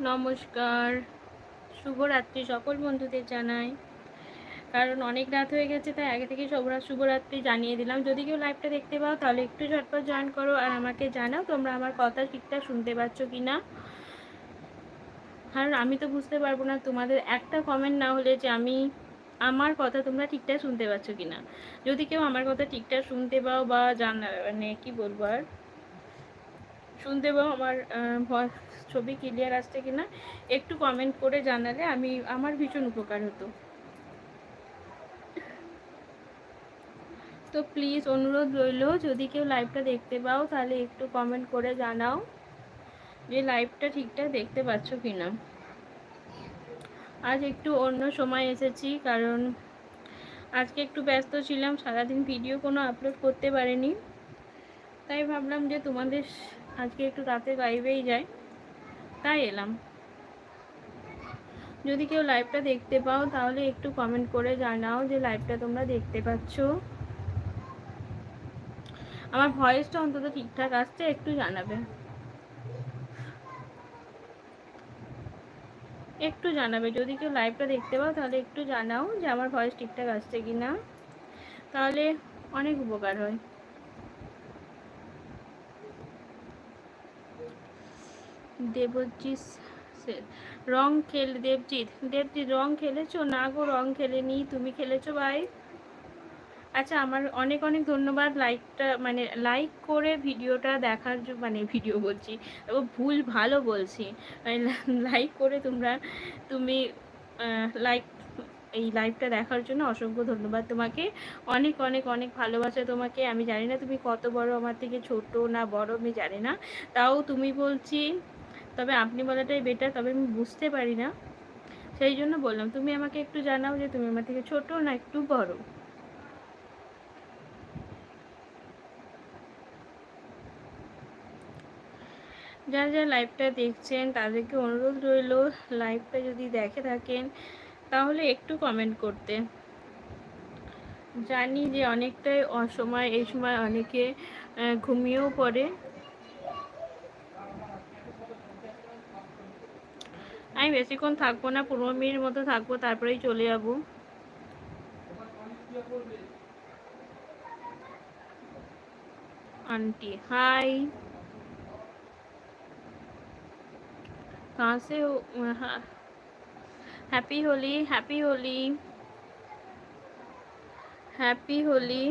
নমস্কার। শুভরাত্রি সকল বন্ধুদের জানাই। কারণ অনেক রাত হয়ে গেছে, তাই আগে থেকে সবরা শুভরাত্রি জানিয়ে দিলাম। যদি কেউ লাইভটা দেখতে পাও, তাহলে একটু ঝটপট জয়েন করো আর আমাকে জানাও তোমরা আমার কথা ঠিকঠাক শুনতে পাচ্ছ কি না আর আমি তো বুঝতে পারব না তোমাদের একটা কমেন্ট না হলে যে আমি আমার কথা তোমরা ঠিকঠাক শুনতে পাচ্ছ কি না যদি কেউ আমার কথা ঠিকঠাক শুনতে পাও বা জানা মানে কি বলব আর? শুনতে পাও আমার ভয়েস ছবি ক্লিয়ার আসছে কিনা একটু কমেন্ট করে জানালে আমি, আমার ভীষণ উপকার হতো। তো প্লিজ অনুরোধ রইল, যদি কেউ লাইভটা দেখতে পাও, তাহলে একটু কমেন্ট করে জানাও যে লাইভটা ঠিকঠাক দেখতে পাচ্ছ কিনা। আজ একটু অন্য সময় এসেছি, কারণ আজকে একটু ব্যস্ত ছিলাম, সারাদিন ভিডিও কোনো আপলোড করতে পারিনি। তাই ভাবলাম যে তোমাদের আজকে একটু রাতে লাইভেই যাই তাই এলাম। যদি কেউ লাইভটা দেখতে পাও, তাহলে একটু কমেন্ট করে জানাও যে লাইভটা তোমরা দেখতে পাচ্ছ। আমার ভয়েসটা অন্তত ঠিকঠাক আসছে, একটু জানাবে। একটু জানাবে। যদি কেউ লাইভটা দেখতে পাও, তাহলে একটু জানাও যে আমার ভয়েস ঠিকঠাক আসছে কি না তাহলে অনেক উপকার হয়। দেবজিৎ রং খেল, দেবজিৎ। দেবজিৎ, রং খেলেছো? না গো, রং খেলেনি। তুমি খেলেছো ভাই? আচ্ছা আমার অনেক অনেক ধন্যবাদ লাইকটা মানে লাইক করে ভিডিওটা দেখার মানে ভিডিও বলছি ভুল ভালো বলছি। লাইক করে তোমরা, তুমি লাইক, এই লাইভটা দেখার জন্য অসংখ্য ধন্যবাদ তোমাকে। অনেক অনেক অনেক ভালোবাসা তোমাকে। আমি জানি না তুমি কত বড় আমার থেকে ছোট না বড়, আমি জানি না। তাও তুমি বলছি তবে আপনি বলাটাই বেটার তবে আমি বুঝতে পারি না। সেই জন্য বললাম, তুমি আমাকে একটু জানাও যে তুমি আমার থেকে ছোট না একটু বড়? যারা যারা লাইভটা দেখছেন, তাদেরকে অনুরোধ রইল লাইভটা যদি দেখে থাকেন, তাহলে একটু কমেন্ট করতে। জানি যে অনেকটাই অসময়, এই সময় অনেকে ঘুমিয়েও পড়ে। আমি বেশিক্ষণ থাকবো না পনেরো মিনিট মতো থাকবো তারপরেই চলে যাবো आंटी हाय कहाँ से हो happy Holi happy Holi happy Holi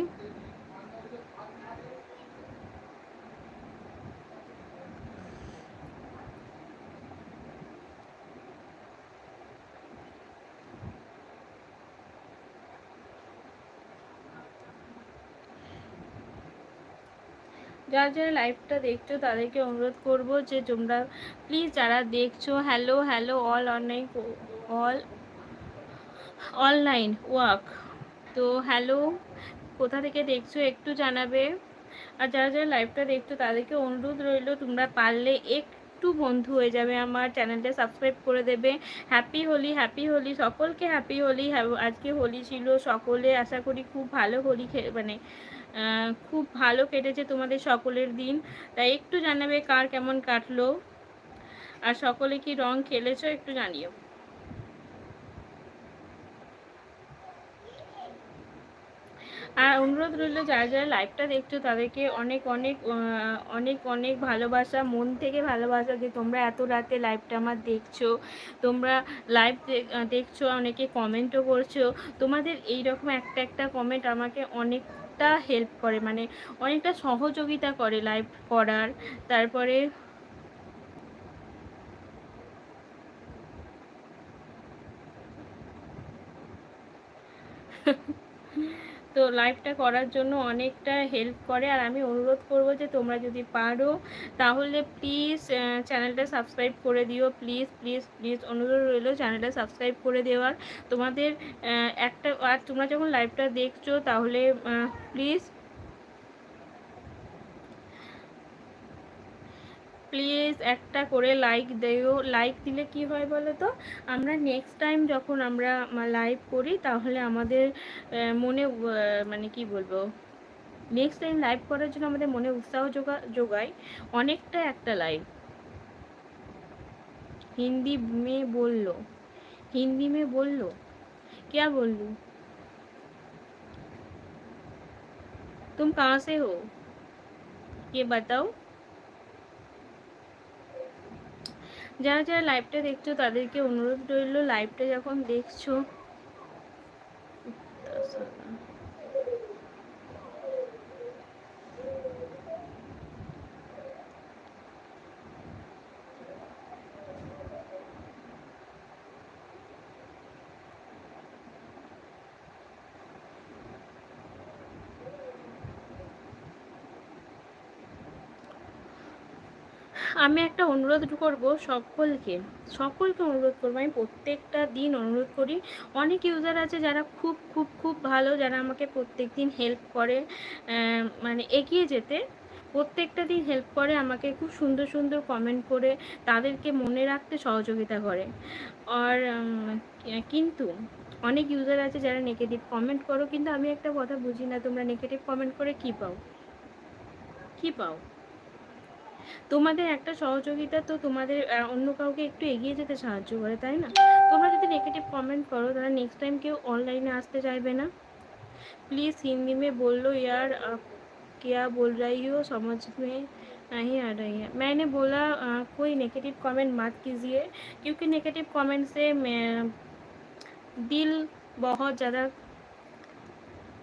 যারা যারা লাইভটা দেখছ, তাদেরকে অনুরোধ করব যে তোমরা প্লিজ যারা দেখছ hello hello all online all online work তো হ্যালো কোথা থেকে দেখছ একটু জানাবে। আর যারা যারা লাইভটা দেখছ, তাদেরকে অনুরোধ রইল, তোমরা পারলে একটু বন্ধু হয়ে যাবে, আমার চ্যানেলটা সাবস্ক্রাইব করে দেবে। হ্যাপি হোলি হ্যাপি হোলি সকলকে হ্যাপি হোলি আজকে হোলি ছিল, সকলে আশা করি খুব ভালো হোলি মানে খুব ভালো কেটেছে তোমাদের সকলের দিন। তাই একটু জানাবে কার কেমন কাটলো। আর সকলে কি রং খেলেছো একটু জানিও। আর অনুরোধ রইল, যারা যারা লাইভটা দেখছ তাদেরকে অনেক অনেক অনেক অনেক ভালোবাসা, মন থেকে ভালোবাসা যে তোমরা এত রাতে লাইভটা আমার দেখছ। তোমরা লাইভ দেখছ, অনেকে কমেন্টও করছ। তোমাদের এই রকম একটা একটা কমেন্ট আমাকে অনেক অনেকটা হেল্প করে মানে অনেকটা সহযোগিতা করে লাইভ করার। তারপরে তো লাইভটা করার জন্য অনেকটা হেল্প করে। আর আমি অনুরোধ করব যে তোমরা যদি পারো, তাহলে প্লিজ চ্যানেলটা সাবস্ক্রাইব করে দিও। প্লিজ প্লিজ প্লিজ অনুরোধ রইল চ্যানেলটা সাবস্ক্রাইব করে দেওয়ার। তোমাদের একটা, আর তোমরা যখন লাইভটা দেখছ, তাহলে প্লিজ প্লিজ একটা করে লাইক দেও লাইক দিলে কি হয় বলো তো আমরা নেক্সট টাইম যখন আমরা লাইভ করি তাহলে আমাদের মনে মানে কি বলবো নেক্সট টাইম লাইভ করার জন্য আমাদের মনে উৎসাহ যোগা যোগায় অনেকটা একটা লাইভ हिंदी में बोल लो हिंदी में बोल लो क्या बोल लूँ तुम कहाँ से हो ये बताओ যারা যারা লাইভটা দেখছ তাদেরকে অনুরোধ রইল লাইভটা যখন দেখছ আমি একটা অনুরোধ করব সকলকে সকলকে অনুরোধ করব, আমি প্রত্যেকটা দিন অনুরোধ করি। অনেক ইউজার আছে যারা খুব খুব খুব ভালো, যারা আমাকে প্রত্যেক দিন হেল্প করে মানে এগিয়ে যেতে। প্রত্যেকটা দিন হেল্প করে, আমাকে খুব সুন্দর সুন্দর কমেন্ট করে, তাদেরকে মনে রাখতে সহযোগিতা করে। আর কিন্তু অনেক ইউজার আছে যারা নেগেটিভ কমেন্ট করো, কিন্তু আমি একটা কথা বুঝি না, তোমরা নেগেটিভ কমেন্ট করে কী পাও? কী পাও? তোমাদের একটা সহযোগিতা তো তোমাদের অন্য কাউকে একটু এগিয়ে যেতে সাহায্য করে তাই না তোমরা যদি নেগেটিভ কমেন্ট করো তাহলে নেক্সট টাইম কেউ অনলাইনে আসতে চাইবে না प्लीज़ हिंदी में बोल लो यार आप क्या बोल रही हो समझ में नहीं आ रही है मैंने बोला आ, कोई नेगेटिव कमेंट मत कीजिए क्योंकि नेगेटिव कमेंट से मैं दिल बहुत ज़्यादा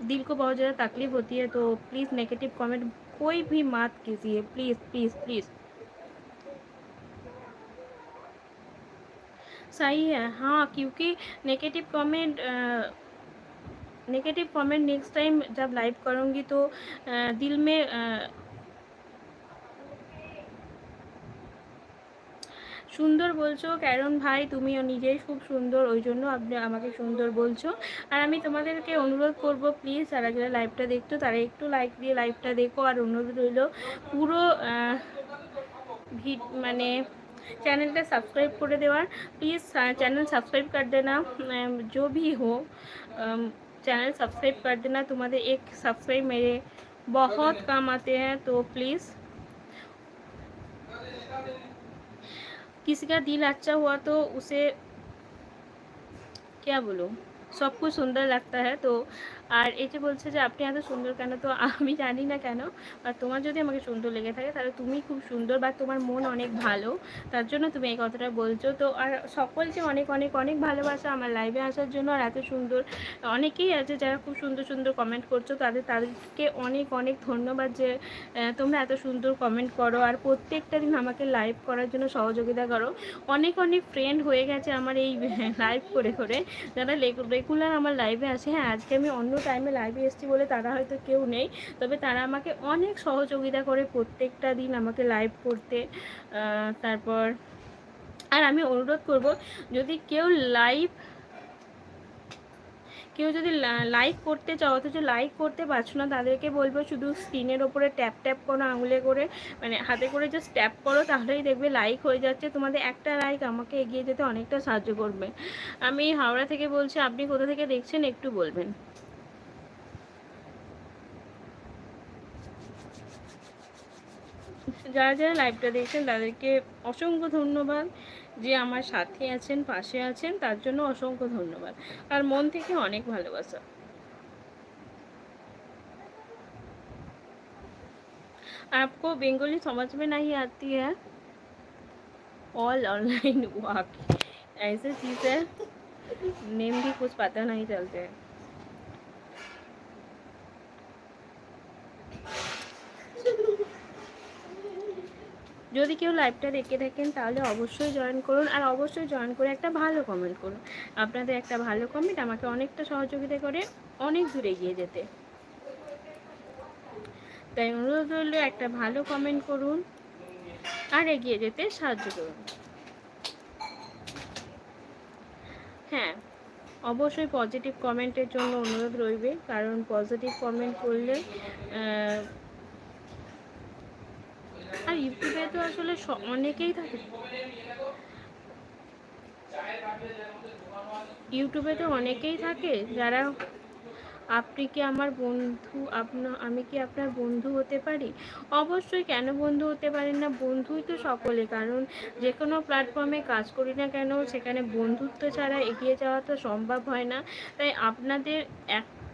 दिल को बहुत ज़्यादा तकलीफ़ होती है तो प्लीज़ नेगेटिव कमेंट कोई भी मत कीजिए प्लीज़ प्लीज़ प्लीज़ सही है हाँ क्योंकि negative comment negative comment next time जब लाइव करूँगी तो आ, दिल में आ, সুন্দর বলছো কারণ ভাই তুমিও নিজেই খুব সুন্দর ওই জন্য আপনি আমাকে সুন্দর বলছো আর আমি তোমাদেরকে অনুরোধ করব প্লিজ যারা যারা লাইভটা দেখছো তারা একটু লাইক দিয়ে লাইভটা দেখো আর অনুরোধ রইল পুরো মানে চ্যানেলটা সাবস্ক্রাইব করে দেওয়ার প্লিজ চ্যানেল সাবস্ক্রাইব कर देना जो भी हो चैनल सब्सक्राइब कर देना तुम्हारे एक सब्सक्राइब मेरे बहुत काम आते हैं तो प्लीज़ किसी का दिल अच्छा हुआ तो उसे, क्या बोलो, सब कुछ सुंदर लगता है तो আর এই যে বলছে যে আপনি এত সুন্দর কেন? তো আমি জানি না কেন আর তোমার যদি আমাকে সুন্দর লেগে থাকে, তাহলে তুমি খুব সুন্দর বা তোমার মন অনেক ভালো। তার জন্য তুমি এই কথাটা বলছো। তো আর সকলকে অনেক অনেক অনেক ভালোবাসা আমার লাইভে আসার জন্য আর এত সুন্দর, অনেকেই আছে যারা খুব সুন্দর সুন্দর কমেন্ট করছ, তাদের, তাদেরকে অনেক অনেক ধন্যবাদ যে তোমরা এত সুন্দর কমেন্ট করো। আর প্রত্যেকটা দিন আমাকে লাইভ করার জন্য সহযোগিতা করো। অনেক অনেক ফ্রেন্ড হয়ে গেছে আমার এই লাইভ করে করে। যারা রেগুলার আমার লাইভে আসে হ্যাঁ আজকে আমি অন্য টাইমে লাইভে এসেছি বলে তারা হয়তো কেউ নেই। তবে তারা আমাকে অনেক সহযোগিতা করে প্রত্যেকটা দিন আমাকে লাইভ করতে। তারপর আর আমি অনুরোধ করব, যদি কেউ লাইভ কেউ যদি লাইক করতে চাও, অথচ লাইক করতে পারছ না, তাদেরকে বলব শুধু স্ক্রিনের ওপরে ট্যাপ ট্যাপ করো, আঙুলে করে মানে হাতে করে জাস্ট ট্যাপ করো, তাহলেই দেখবে লাইক হয়ে যাচ্ছে। তোমাদের একটা লাইক আমাকে এগিয়ে যেতে অনেকটা সাহায্য করবে। আমি হাওড়া থেকে বলছি, আপনি কোথা থেকে দেখছেন একটু বলবেন। যারা যারা লাইভটা দেখছেন তাদেরকে অসংখ্য ধন্যবাদ যে আমার সাথে আছেন পাশে আছেন তার জন্য অসংখ্য ধন্যবাদ আর মন থেকে অনেক ভালোবাসা आपको बंगाली समझ में नहीं आती है ऑल ऑनलाइन वाक ऐसे चीज़ है नेम भी कुछ पता नहीं चलते हैं যদি কেউ লাইভটা দেখে থাকেন, তাহলে অবশ্যই জয়েন করুন আর অবশ্যই জয়েন করে একটা ভালো কমেন্ট করুন। আপনাদের একটা ভালো কমেন্ট আমাকে অনেকটা সহযোগিতা করে অনেক দূরে এগিয়ে যেতে। তাই অনুরোধ রইল, একটা ভালো কমেন্ট করুন আর এগিয়ে যেতে সাহায্য করুন। হ্যাঁ অবশ্যই পজিটিভ কমেন্টের জন্য অনুরোধ রইবে, কারণ পজিটিভ কমেন্ট করলে ইউটিউবে তো আসলে অনেকেই থাকে। ইউটিউবে তো অনেকেই থাকে যারা, আপনি কি আমার বন্ধু? আপনার আমি কি আপনার বন্ধু হতে পারি? অবশ্যই কেন বন্ধু হতে পারেন না? বন্ধুই তো সকলে, কারণ যে কোনো প্ল্যাটফর্মে কাজ করি না কেন সেখানে বন্ধুত্ব ছাড়া এগিয়ে যাওয়া তো সম্ভব হয় না। তাই আপনাদের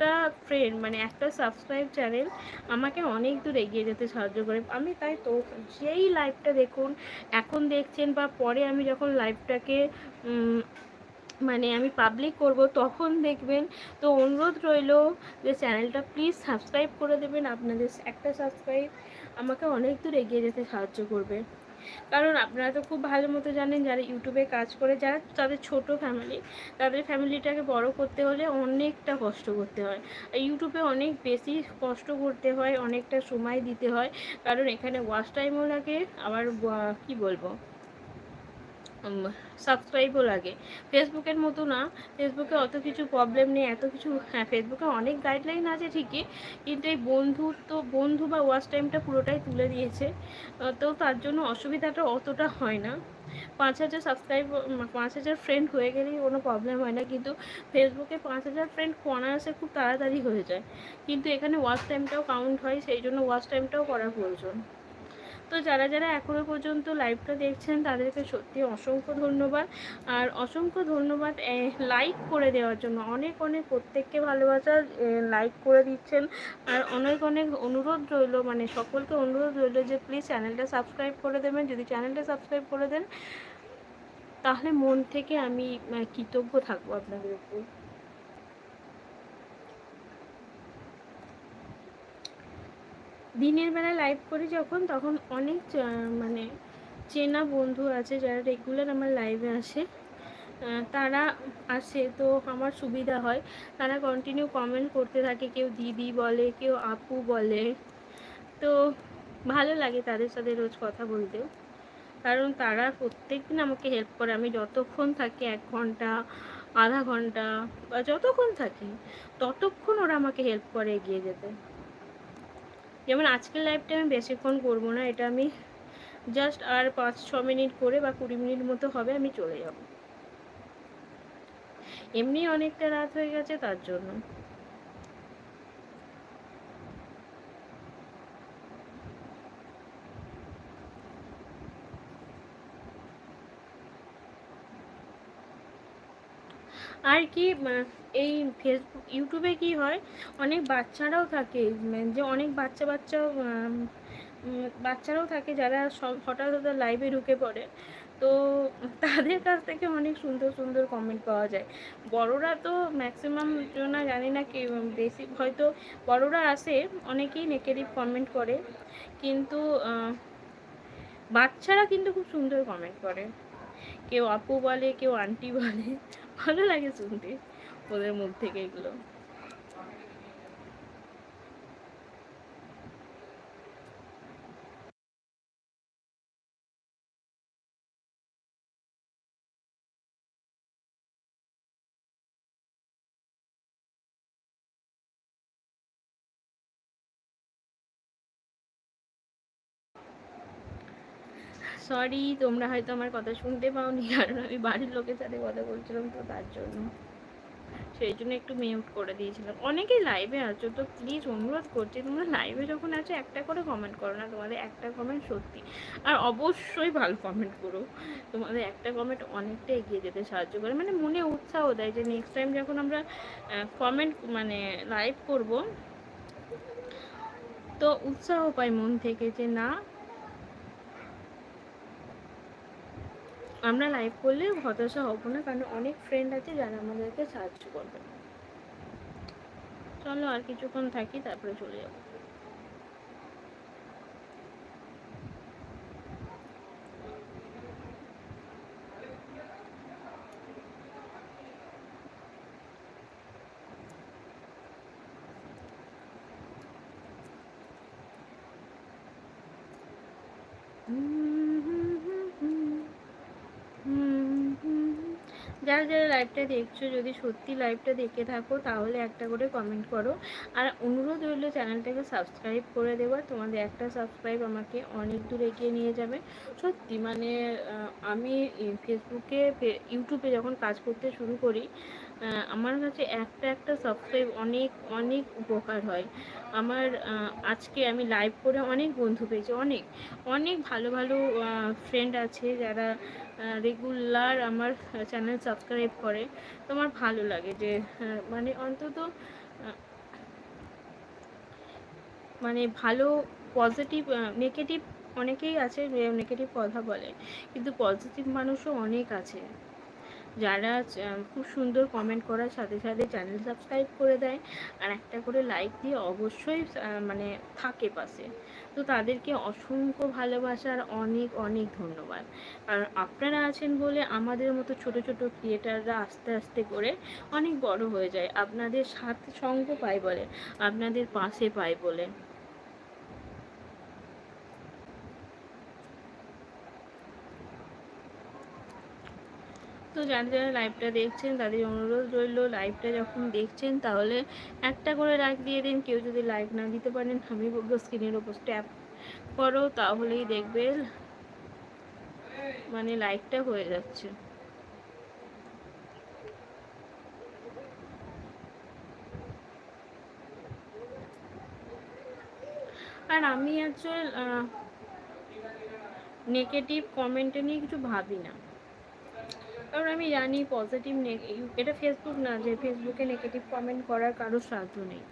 একটা ফ্রেন্ড মানে একটা সাবস্ক্রাইব চ্যানেল আমাকে অনেক দূর এগিয়ে যেতে সাহায্য করে। আমি তাই তো, যেই লাইভটা দেখুন, এখন দেখছেন বা পরে আমি যখন লাইভটাকে মানে আমি পাবলিক করব, তখন দেখবেন তো অনুরোধ রইল যে চ্যানেলটা প্লিজ সাবস্ক্রাইব করে দেবেন। আপনাদের একটা সাবস্ক্রাইব আমাকে অনেক দূর এগিয়ে যেতে সাহায্য করবে। কারণ আপনারা তো খুব ভালো মতো জানেন যারা ইউটিউবে কাজ করে, যারা তাদের ছোট ফ্যামিলি তাদের ফ্যামিলিটাকে বড় করতে হলে অনেকটা কষ্ট করতে হয়। ইউটিউবে অনেক বেশি কষ্ট করতে হয়, অনেকটা সময় দিতে হয়। কারণ এখানে ওয়াশ টাইমও লাগে, আবার কি বলব? সাবস্ক্রাইবও লাগে। ফেসবুকের মতো না ফেসবুকে অত কিছু প্রবলেম নেই, এত কিছু হ্যাঁ ফেসবুকে অনেক গাইডলাইন আছে ঠিকই, কিন্তু এই বন্ধুত্ব, বন্ধু বা ওয়াচ টাইমটা পুরোটাই তুলে দিয়েছে। তো তার জন্য অসুবিধাটা অতটা হয় না। পাঁচ হাজার সাবস্ক্রাইব পাঁচ হাজার ফ্রেন্ড হয়ে গেলেই কোনো প্রবলেম হয় না, কিন্তু ফেসবুকে পাঁচ হাজার ফ্রেন্ড আসে খুব তাড়াতাড়ি হয়ে যায়। কিন্তু এখানে ওয়াচ টাইমটাও কাউন্ট হয়, সেই জন্য ওয়াচ টাইমটাও করা প্রয়োজন। তো যারা যারা এখনও পর্যন্ত লাইভটা দেখছেন, তাদেরকে সত্যি অসংখ্য ধন্যবাদ। আর অসংখ্য ধন্যবাদ লাইক করে দেওয়ার জন্য। অনেক অনেক প্রত্যেককে ভালোবাসা লাইক করে দিচ্ছেন। আর অনেক অনেক অনুরোধ রইল মানে সকলকে অনুরোধ রইল যে প্লিজ চ্যানেলটা সাবস্ক্রাইব করে দেবেন। যদি চ্যানেলটা সাবস্ক্রাইব করে দেন, তাহলে মন থেকে আমি কৃতজ্ঞ থাকব আপনাদের উপর। দিনের বেলা লাইভ করি যখন, তখন অনেক মানে চেনা বন্ধু আছে যারা রেগুলার আমার লাইভে আসে। তারা আসে, তো আমার সুবিধা হয়। তারা কন্টিনিউ কমেন্ট করতে থাকে, কেউ দিদি বলে, কেউ আপু বলে। তো ভালো লাগে তাদের সাথে রোজ কথা বলতেও। কারণ তারা প্রত্যেক দিন আমাকে হেল্প করে। আমি যতক্ষণ থাকি এক ঘণ্টা, আধা ঘণ্টা বা যতক্ষণ থাকি, ততক্ষণ ওরা আমাকে হেল্প করে এগিয়ে যেতে। যেমন আজকের লাইভটা আমি বেশিক্ষণ করব না, এটা আমি জাস্ট আর পাঁচ, ছ মিনিট করে বা কুড়ি মিনিট মতো হবে আমি চলে যাব। এমনি অনেকটা রাত হয়ে গেছে তার জন্য। আর কি এই ফেসবুক ইউটিউবে কি হয়, অনেক বাচ্চারাও থাকে যে অনেক বাচ্চা বাচ্চা বাচ্চারাও থাকে যারা সব, হঠাৎ হঠাৎ লাইভে ঢুকে পড়ে। তো তাদের কাছ থেকে অনেক সুন্দর সুন্দর কমেন্ট পাওয়া যায়। বড়রা তো ম্যাক্সিমাম না জানি না কি বেশি, হয়তো বড়রা আসে অনেকেই নেগেটিভ কমেন্ট করে। কিন্তু বাচ্চারা কিন্তু খুব সুন্দর কমেন্ট করে। কেউ আপু বলে, কেউ আন্টি বলে। ভালো লাগে শুনতে। ওদের মুখ থেকে এগুলো। সরি তোমরা হয়তো আমার কথা শুনতে পাওনি, কারণ আমি বাড়ির লোকের সাথে কথা বলছিলাম তো তার জন্য। সেই জন্য একটু মিউট করে দিয়েছিলাম। অনেকেই লাইভে আছো, তো প্লিজ অনুরোধ করছি, তোমরা লাইভে যখন আছো, একটা করে কমেন্ট করো না, তোমাদের একটা কমেন্ট সত্যি। আর অবশ্যই ভালো কমেন্ট করো। তোমাদের একটা কমেন্ট অনেকটা এগিয়ে যেতে সাহায্য করে। মানে মনে উৎসাহ দেয় যে নেক্সট টাইম যখন আমরা কমেন্ট মানে লাইভ করব, তো উৎসাহ পাই মন থেকে যে না আমরা লাইভ করলে হতাশা হব না, কারণ অনেক ফ্রেন্ড আছে যারা আমাদেরকে সাহায্য করবে চলো আর কিছুক্ষণ থাকি, তারপরে চলে যাব Mm. যারা যারা লাইভটা দেখছ, যদি সত্যি লাইভটা দেখে থাকো, তাহলে একটা করে কমেন্ট করো। আর অনুরোধ রইল চ্যানেলটাকে সাবস্ক্রাইব করে দেওয়ার। তোমাদের একটা সাবস্ক্রাইব আমাকে অনেক দূর এগিয়ে নিয়ে যাবে। সত্যি মানে আমি ফেসবুকে ইউটিউবে যখন কাজ করতে শুরু করি আমার কাছে একটা একটা সাবস্ক্রাইব অনেক অনেক উপকার হয়। আমার আজকে আমি লাইভ করে অনেক বন্ধু পেয়েছি, অনেক অনেক ভালো ভালো ফ্রেন্ড আছে যারা রেগুলার আমার চ্যানেল সাবস্ক্রাইব করে। তো আমার ভালো লাগে যে মানে অন্তত মানে ভালো পজিটিভ নেগেটিভ অনেকেই আছে নেগেটিভ কথা বলে। কিন্তু পজিটিভ মানুষও অনেক আছে। যারা খুব সুন্দর কমেন্ট করার সাথে সাথে চ্যানেল সাবস্ক্রাইব করে দেয়, আর একটা করে লাইক দিয়ে অবশ্যই মানে থাকে পাশে। তো তাদেরকে অসংখ্য ভালোবাসার অনেক অনেক ধন্যবাদ। আর আপনারা আছেন বলে আমাদের মতো ছোট ছোট ক্রিয়েটাররা আস্তে আস্তে করে অনেক বড় হয়ে যায়। আপনাদের সাথে সঙ্গ পায় বলে, আপনাদের পাশে পায় বলে। তো যারা যারা লাইভটা দেখছেন, তাদের অনুরোধ রইল লাইভটা যখন দেখছেন, তাহলে একটা করে লাইক দিয়ে দিন। কেউ যদি লাইক না দিতে পারেন, আমি বলব স্ক্রিনের ওপর ট্যাপ করো, তাহলেই দেখবে মানে লাইকটা হয়ে যাচ্ছে। আর আমি অ্যাকচুয়াল নেগেটিভ কমেন্টে নিয়ে কিছু ভাবি না কারণ আমি জানি পজিটিভ এটা ফেসবুক না, যে ফেসবুকে নেগেটিভ কমেন্ট করার কারও সাধ্য নেই।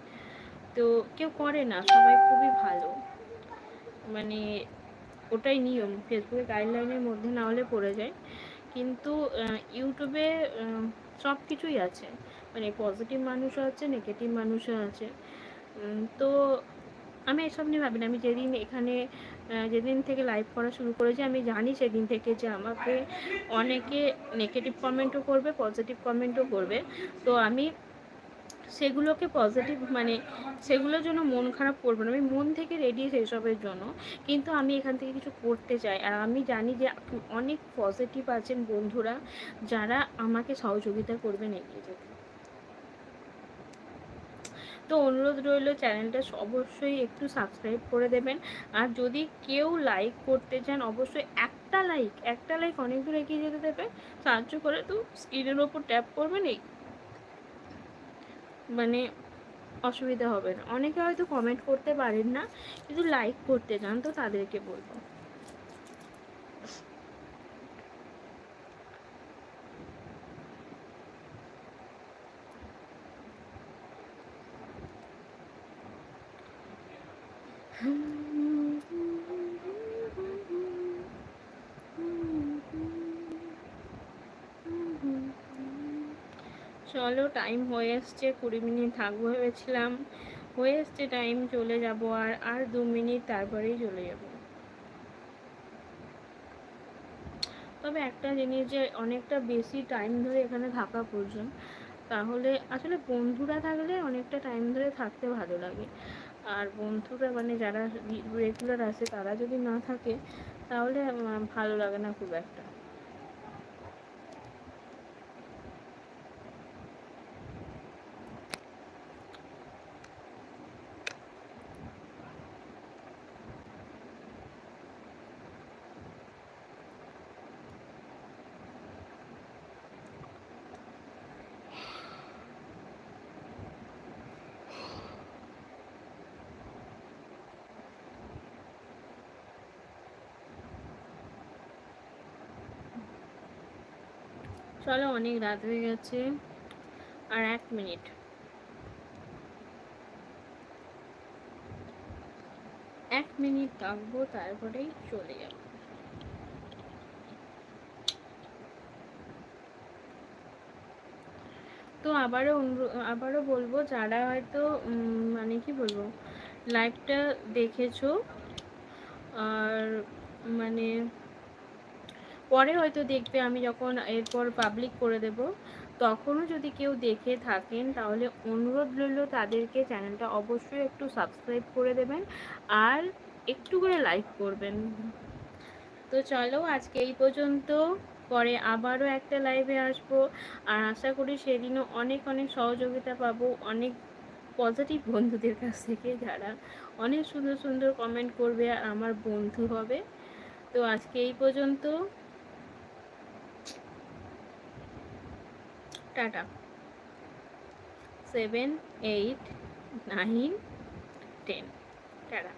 তো কেউ করে না, সবাই খুবই ভালো। মানে ওটাই নিয়ম ফেসবুকে গাইডলাইনের মধ্যে না হলে পড়ে যায়। কিন্তু ইউটিউবে সব কিছুই আছে। মানে পজিটিভ মানুষও আছে নেগেটিভ মানুষও আছে। তো আমি এসব নিয়ে ভাবি না। আমি যেদিন এখানে যেদিন থেকে লাইভ করা শুরু করেছি, আমি জানি সেদিন থেকে যে আমাকে অনেকে নেগেটিভ কমেন্টও করবে পজিটিভ কমেন্টও করবে। তো আমি সেগুলোকে পজিটিভ মানে সেগুলোর জন্য মন খারাপ করব না। আমি মন থেকে রেডি সেসবের জন্য। কিন্তু আমি এখান থেকে কিছু করতে চাই। আর আমি জানি যে অনেক পজিটিভ আছেন বন্ধুরা, যারা আমাকে সহযোগিতা করবেন এগিয়ে যেতে। তো অনুরোধ রইল চ্যানেলটা অবশ্যই একটু সাবস্ক্রাইব করে দেবেন। আর যদি কেউ লাইক করতে চান, অবশ্যই একটা লাইক একটা লাইক অনেক দূর এগিয়ে যেতে দেবে। সাহায্য করে তো স্ক্রিনের ওপর ট্যাপ করবেন, এই মানে অসুবিধা হবে না। অনেকে হয়তো কমেন্ট করতে পারেন না, কিন্তু লাইক করতে চান, তো তাদেরকে বলব। চলো টাইম হয়ে এসছে, কুড়ি মিনিট থাকব ভেবেছিলাম। হয়ে এসছে টাইম চলে যাব আর আর দু মিনিট তারপরেই চলে যাব। তবে একটা জিনিস যে অনেকটা বেশি টাইম ধরে এখানে থাকা প্রয়োজন, তাহলে আসলে বন্ধুরা থাকলে অনেকটা টাইম ধরে থাকতে ভালো লাগে। আর বন্ধুরা মানে যারা রেগুলার আসে তারা যদি না থাকে, তাহলে ভালো লাগে না খুব একটা। চলো, অনেক রাত হয়ে গেছে। আর এক মিনিট। এক মিনিট থাকব, তারপরেই চলে যাব। তো আবারও আবারও বলব, যারা হয়তো মানে কি বলব লাইভটা দেখেছ, আর মানে পরে হয়তো দেখবে আমি যখন এরপর পাবলিক করে দেব, তখনও যদি কেউ দেখে থাকেন, তাহলে অনুরোধ রইল তাদেরকে চ্যানেলটা অবশ্যই একটু সাবস্ক্রাইব করে দেবেন আর একটু করে লাইক করবেন। তো চলো আজকে এই পর্যন্ত, পরে আবারও একটা লাইভে আসব আর আশা করি সেদিনও অনেক অনেক সহযোগিতা পাবো, অনেক পজিটিভ বন্ধুদের কাছ থেকে যারা অনেক সুন্দর সুন্দর কমেন্ট করবে আর আমার বন্ধু হবে। তো আজকে এই পর্যন্ত। Tata. Seven eight nine ten tata.